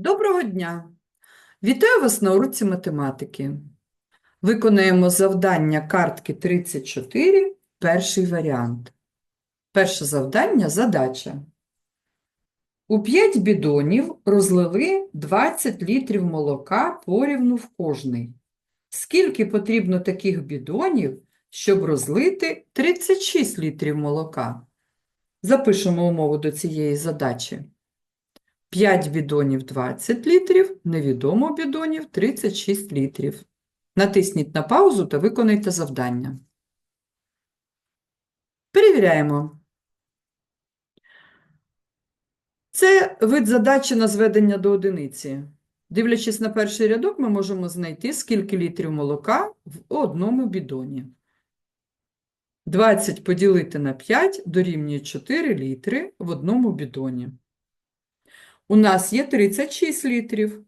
Доброго дня! Вітаю вас на уроці математики. Виконаємо завдання картки 34, перший варіант. Перше завдання – задача. У 5 бідонів розлили 20 літрів молока порівну в кожний. Скільки потрібно таких бідонів, щоб розлити 36 літрів молока? Запишемо умову до цієї задачі. 5 бідонів 20 літрів, невідомо бідонів 36 літрів. Натисніть на паузу та виконайте завдання. Перевіряємо. Це вид задачі на зведення до одиниці. Дивлячись на перший рядок, ми можемо знайти, скільки літрів молока в одному бідоні. 20 поділити на 5 дорівнює 4 літри в одному бідоні. У нас є 36 літрів.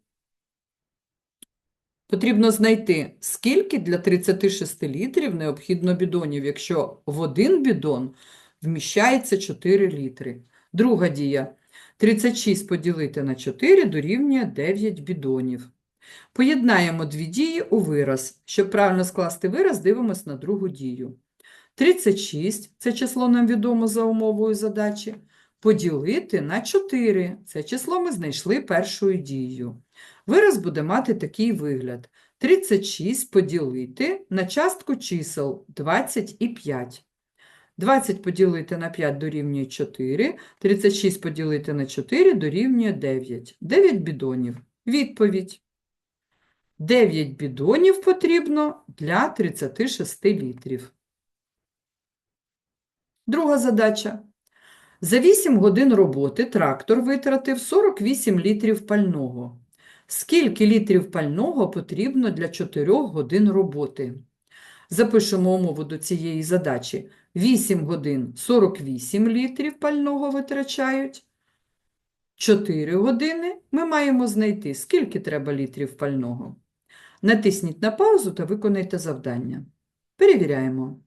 Потрібно знайти, скільки для 36 літрів необхідно бідонів, якщо в один бідон вміщається 4 літри. Друга дія. 36 поділити на 4 дорівнює 9 бідонів. Поєднаємо дві дії у вираз. Щоб правильно скласти вираз, дивимось на другу дію. 36 – це число нам відомо за умовою задачі поділити на 4. Це число ми знайшли першою дією. Вираз буде мати такий вигляд. 36 поділити на частку чисел 20 і 5. 20 поділити на 5 дорівнює 4, 36 поділити на 4 дорівнює 9. 9 бідонів. Відповідь. 9 бідонів потрібно для 36 літрів. Друга задача. За 8 годин роботи трактор витратив 48 літрів пального. Скільки літрів пального потрібно для 4 годин роботи? Запишемо умову до цієї задачі. 8 годин 48 літрів пального витрачають. 4 години ми маємо знайти, скільки треба літрів пального. Натисніть на паузу та виконайте завдання. Перевіряємо.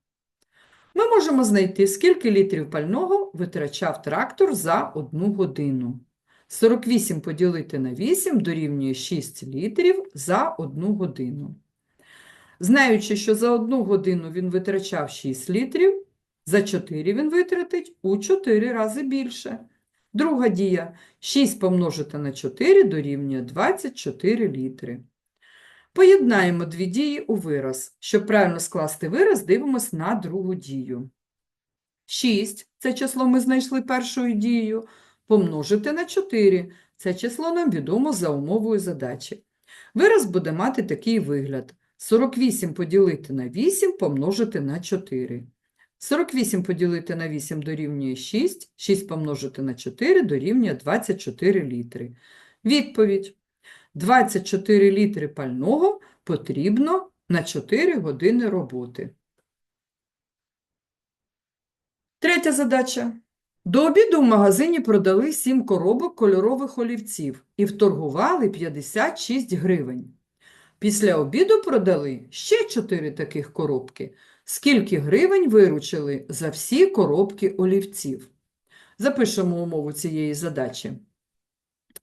Ми можемо знайти, скільки літрів пального витрачав трактор за одну годину. 48 поділити на 8 дорівнює 6 літрів за одну годину. Знаючи, що за одну годину він витрачав 6 літрів, за 4 він витратить у 4 рази більше. Друга дія – 6 помножити на 4 дорівнює 24 літри. Поєднаємо дві дії у вираз. Щоб правильно скласти вираз, дивимось на другу дію. 6 – це число ми знайшли першою дією, помножити на 4 – це число нам відомо за умовою задачі. Вираз буде мати такий вигляд. 48 поділити на 8 помножити на 4. 48 поділити на 8 дорівнює 6, 6 помножити на 4 дорівнює 24 літри. Відповідь. 24 літри пального потрібно на 4 години роботи. Третя задача. До обіду в магазині продали 7 коробок кольорових олівців і вторгували 56 гривень. Після обіду продали ще 4 таких коробки. Скільки гривень виручили за всі коробки олівців? Запишемо умову цієї задачі.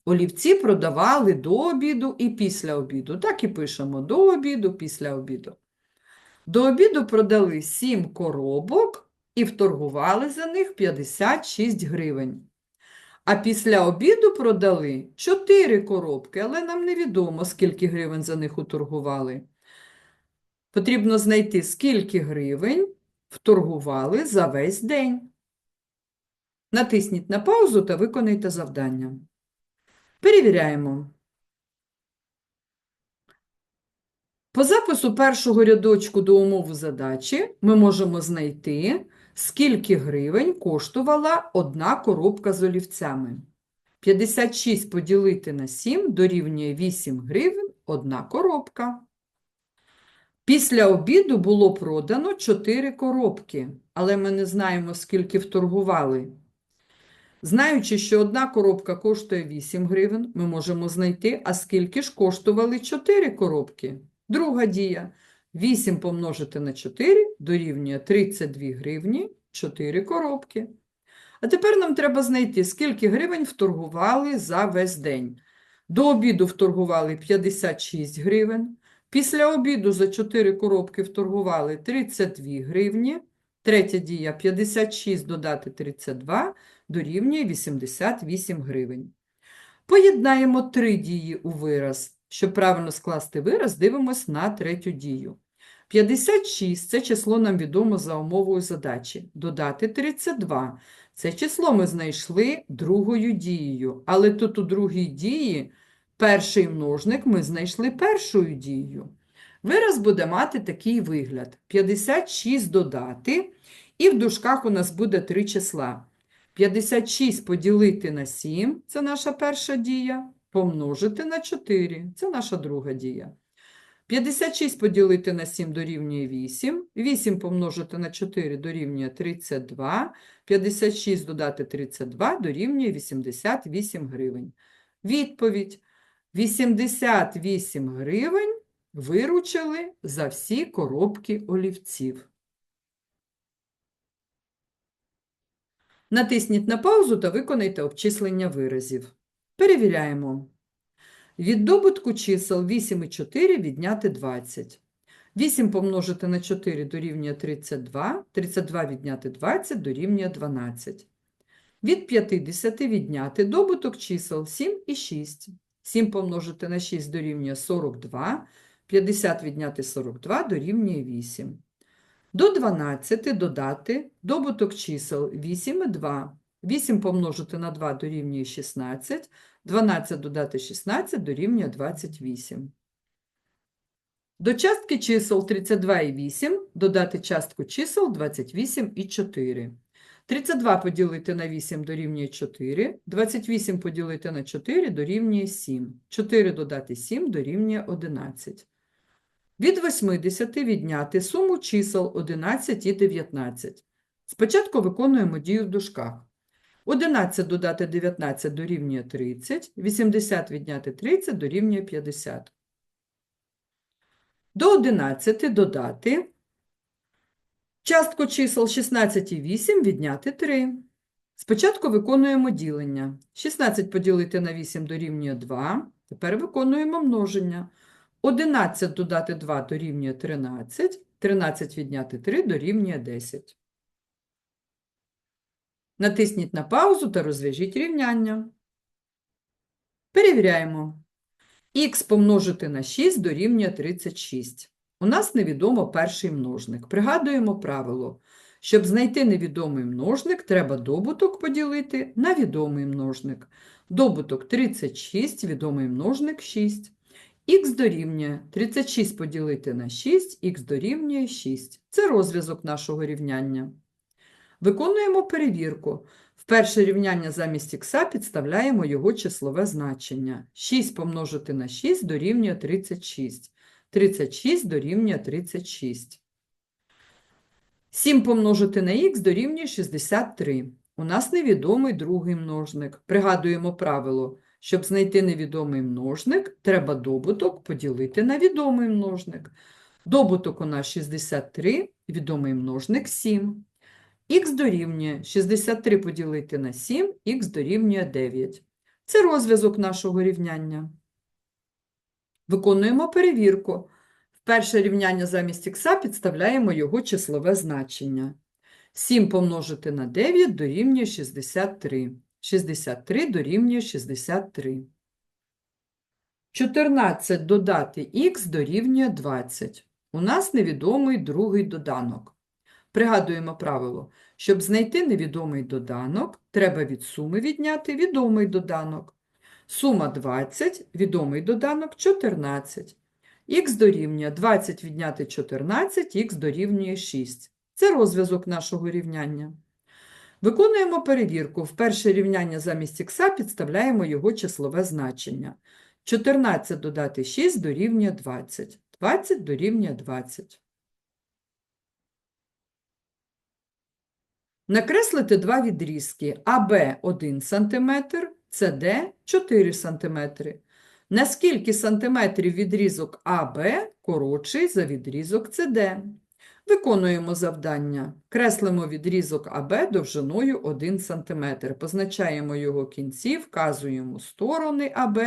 Олівці продавали до обіду і після обіду. Так і пишемо до обіду, після обіду. До обіду продали 7 коробок і вторгували за них 56 гривень. А після обіду продали 4 коробки, але нам невідомо, скільки гривень за них уторгували. Потрібно знайти, скільки гривень вторгували за весь день. Натисніть на паузу та виконайте завдання. Перевіряємо. По запису першого рядочку до умови задачі ми можемо знайти, скільки гривень коштувала одна коробка з олівцями. 56 поділити на 7 дорівнює 8 гривень одна коробка. Після обіду було продано 4 коробки, але ми не знаємо, скільки вторгували. Знаючи, що одна коробка коштує 8 гривень, ми можемо знайти, а скільки ж коштували 4 коробки. Друга дія. 8 помножити на 4 дорівнює 32 гривні 4 коробки. А тепер нам треба знайти, скільки гривень вторгували за весь день. До обіду вторгували 56 гривень. Після обіду за 4 коробки вторгували 32 гривні. Третя дія 56 додати 32 дорівнює 88 гривень. Поєднаємо три дії у вираз. Щоб правильно скласти вираз, дивимось на третю дію. 56 – це число нам відомо за умовою задачі. Додати 32 – це число ми знайшли другою дією. Але тут у другій дії перший множник ми знайшли першою дією. Вираз буде мати такий вигляд. 56 додати, і в дужках у нас буде три числа. 56 поділити на 7 – це наша перша дія, помножити на 4 – це наша друга дія. 56 поділити на 7 дорівнює 8, 8 помножити на 4 дорівнює 32, 56 додати 32 дорівнює 88 гривень. Відповідь. 88 гривень виручили за всі коробки олівців. Натисніть на паузу та виконайте обчислення виразів. Перевіряємо. Від добутку чисел 8 і 4 відняти 20. 8 помножити на 4 дорівнює 32, 32 відняти 20 дорівнює 12. Від 50 відняти добуток чисел 7 і 6. 7 помножити на 6 дорівнює 42, 50 відняти 42 дорівнює 8. До 12 додати добуток чисел 8 і 2. 8 помножити на 2 дорівнює 16, 12 додати 16 дорівнює 28. До частки чисел 32 і 8 додати частку чисел 28 і 4. 32 поділити на 8 дорівнює 4, 28 поділити на 4 дорівнює 7, 4 додати 7 дорівнює 11. Від 80 відняти суму чисел 11 і 19. Спочатку виконуємо дію в дужках. 11 додати 19 дорівнює 30, 80 відняти 30 дорівнює 50. До 11 додати частку чисел 16 і 8 відняти 3. Спочатку виконуємо ділення. 16 поділити на 8 дорівнює 2. Тепер виконуємо множення. 11 додати 2 дорівнює 13, 13 відняти 3 дорівнює 10. Натисніть на паузу та розв'яжіть рівняння. Перевіряємо. Х помножити на 6 дорівнює 36. У нас невідомо перший множник. Пригадуємо правило. Щоб знайти невідомий множник, треба добуток поділити на відомий множник. Добуток 36, відомий множник 6. Х дорівнює 36 поділити на 6, х дорівнює 6. Це розв'язок нашого рівняння. Виконуємо перевірку. В перше рівняння замість х підставляємо його числове значення. 6 помножити на 6 дорівнює 36. 36 дорівнює 36. 7 помножити на х дорівнює 63. У нас невідомий другий множник. Пригадуємо правило. Щоб знайти невідомий множник, треба добуток поділити на відомий множник. Добуток у нас 63, відомий множник 7. Х дорівнює 63 поділити на 7, х дорівнює 9. Це розв'язок нашого рівняння. Виконуємо перевірку. В перше рівняння замість х підставляємо його числове значення. 7 помножити на 9 дорівнює 63. 63 дорівнює 63. 14 додати х дорівнює 20. У нас невідомий другий доданок. Пригадуємо правило. Щоб знайти невідомий доданок, треба від суми відняти відомий доданок. Сума 20, відомий доданок 14. Х дорівнює 20 відняти 14, х дорівнює 6. Це розв'язок нашого рівняння. Виконуємо перевірку. В перше рівняння замість х підставляємо його числове значення. 14 додати 6 дорівнює 20. 20 дорівнює 20. Накреслити два відрізки АБ 1 см, СД 4 см. На скільки сантиметрів відрізок АБ коротший за відрізок СД? Виконуємо завдання. Креслимо відрізок АБ довжиною 1 см. Позначаємо його кінці, вказуємо сторони АБ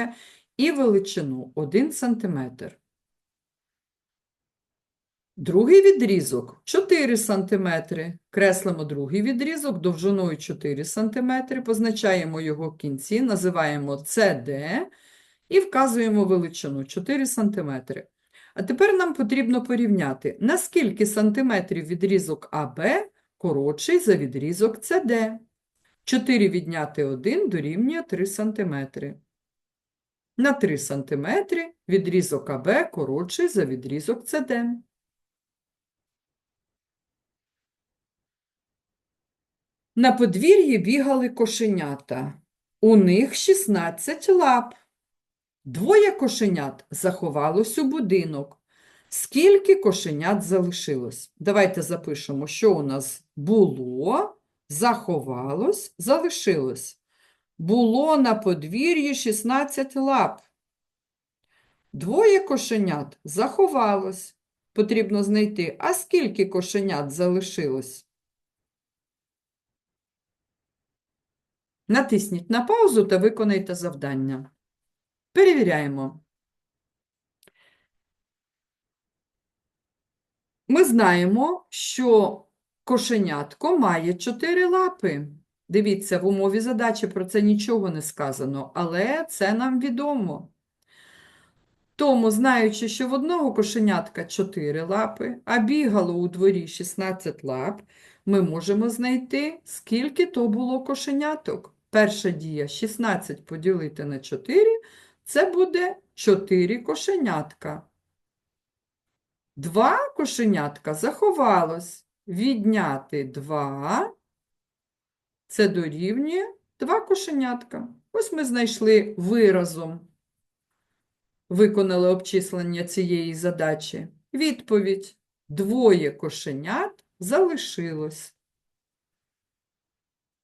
і величину 1 см. Другий відрізок 4 см. Креслимо другий відрізок довжиною 4 см, позначаємо його кінці, називаємо CD і вказуємо величину 4 см. А тепер нам потрібно порівняти, наскільки сантиметрів відрізок АБ коротший за відрізок CD. 4 відняти 1 дорівнює 3 см. На 3 см відрізок АБ коротший за відрізок CD. На подвір'ї бігали кошенята. У них 16 лап. Двоє кошенят заховалось у будинок. Скільки кошенят залишилось? Давайте запишемо, що у нас було, заховалось, залишилось. Було на подвір'ї 16 лап. Двоє кошенят заховалось. Потрібно знайти, а скільки кошенят залишилось? Натисніть на паузу та виконайте завдання. Перевіряємо. Ми знаємо, що кошенятко має чотири лапи. Дивіться, в умові задачі про це нічого не сказано, але це нам відомо. Тому, знаючи, що в одного кошенятка 4 лапи, а бігало у дворі 16 лап, ми можемо знайти, скільки то було кошеняток. Перша дія 16 поділити на 4 – це буде 4 кошенятка. Два кошенятка заховалось. Відняти 2 – це дорівнює 2 кошенятка. Ось ми знайшли виразом виконали обчислення цієї задачі? Відповідь. Двоє кошенят залишилось.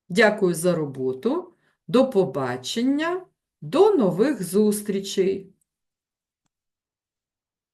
Дякую за роботу. До побачення. До нових зустрічей!